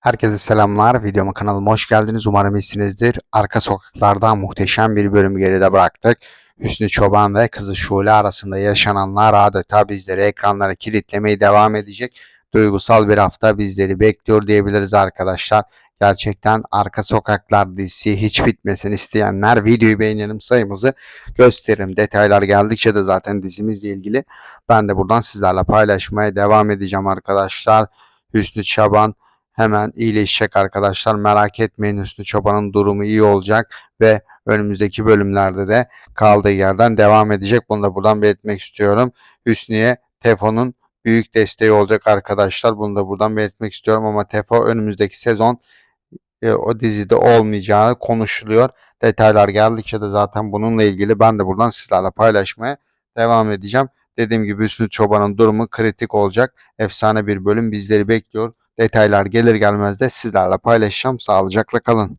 Herkese selamlar. Videoma kanalıma hoş geldiniz. Umarım iyisinizdir. Arka sokaklardan muhteşem bir bölüm geride bıraktık. Hüsnü Çoban ve kızı Şule arasında yaşananlar adeta bizleri ekranlara kilitlemeye devam edecek. Duygusal bir hafta bizleri bekliyor diyebiliriz arkadaşlar. Gerçekten Arka Sokaklar dizisi hiç bitmesin isteyenler videoyu beğenelim sayımızı gösterelim. Detaylar geldikçe de zaten dizimizle ilgili ben de buradan sizlerle paylaşmaya devam edeceğim arkadaşlar. Hüsnü Çoban hemen iyileşecek arkadaşlar. Merak etmeyin Hüsnü Çoban'ın durumu iyi olacak ve önümüzdeki bölümlerde de kaldığı yerden devam edecek. Bunu da buradan belirtmek istiyorum. Hüsnü'ye Tefo'nun büyük desteği olacak arkadaşlar. Bunu da buradan belirtmek istiyorum ama Tefo önümüzdeki sezon e, o dizide olmayacağı konuşuluyor. Detaylar geldikçe de zaten bununla ilgili ben de buradan sizlerle paylaşmaya devam edeceğim. Dediğim gibi Hüsnü Çoban'ın durumu kritik olacak. Efsane bir bölüm bizleri bekliyor. Detaylar gelir gelmez de sizlerle paylaşacağım. Sağlıcakla kalın.